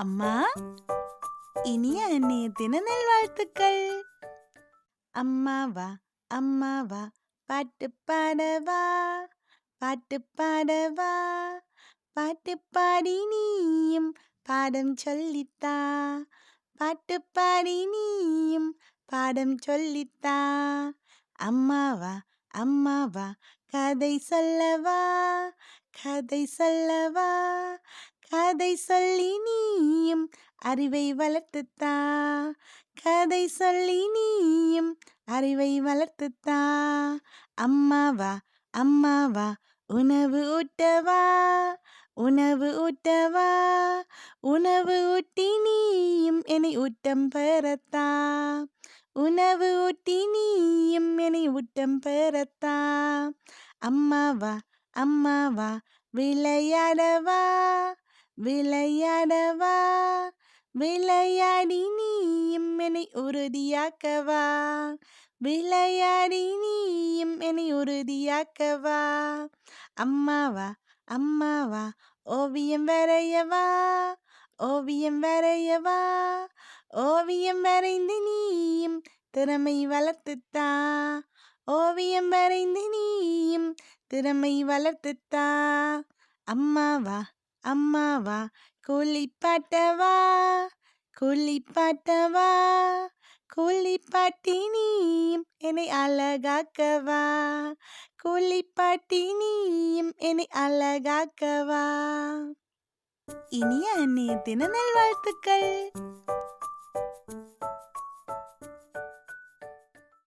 அம்மா இனிய அன்னைய தின நல்வாழ்த்துக்கள் அம்மாவா அம்மாவா பாட்டு பாடவா பாட்டு பாடவா பாட்டு பாடி நீயும் பாடம் சொல்லித்தா பாட்டு பாடி நீயும் பாடம் சொல்லித்தா அம்மாவா அம்மாவா கதை சொல்லவா கதை சொல்லவா? கதை சொல்லி நீயும் அறிவை வளர்த்துத்தா? கதை சொல்லி நீயும் அறிவை வளர்த்துத்தா? அம்மாவா அம்மாவா உணவு ஊட்டவா? உணவு ஊட்டவா? உணவு ஊட்டி நீயும் என்னை ஊட்டம் பெறத்தா? உணவு ஊட்டி நீயும் என்னை ஊட்டம் பெறத்தா? அம்மாவா அம்மாவா விளையாடவா விளையாடவா விளையாடி நீயும் என்னை உறுதியாக்கவா விளையாடி நீயும் என்னை உறுதியாக்கவா. அம்மாவா அம்மாவா ஓவியம் வரையவா ஓவியம் வரையவா ஓவியம் வரைந்து நீயும் திறமை வளர்த்துத்தா ஓவியம் வரைந்து நீயும் திறமை வளர்த்துத்தா. அம்மாவா அம்மாவா குளிப்பாட்டவா குளிப்பாட்டவா குளிப்பாட்டி நீயும் என்னை அழகாக்கவா குளிப்பாட்டி நீயும் என்னை அழகாக்கவா இனிய அன்னைய தின நல்வாழ்த்துக்கள்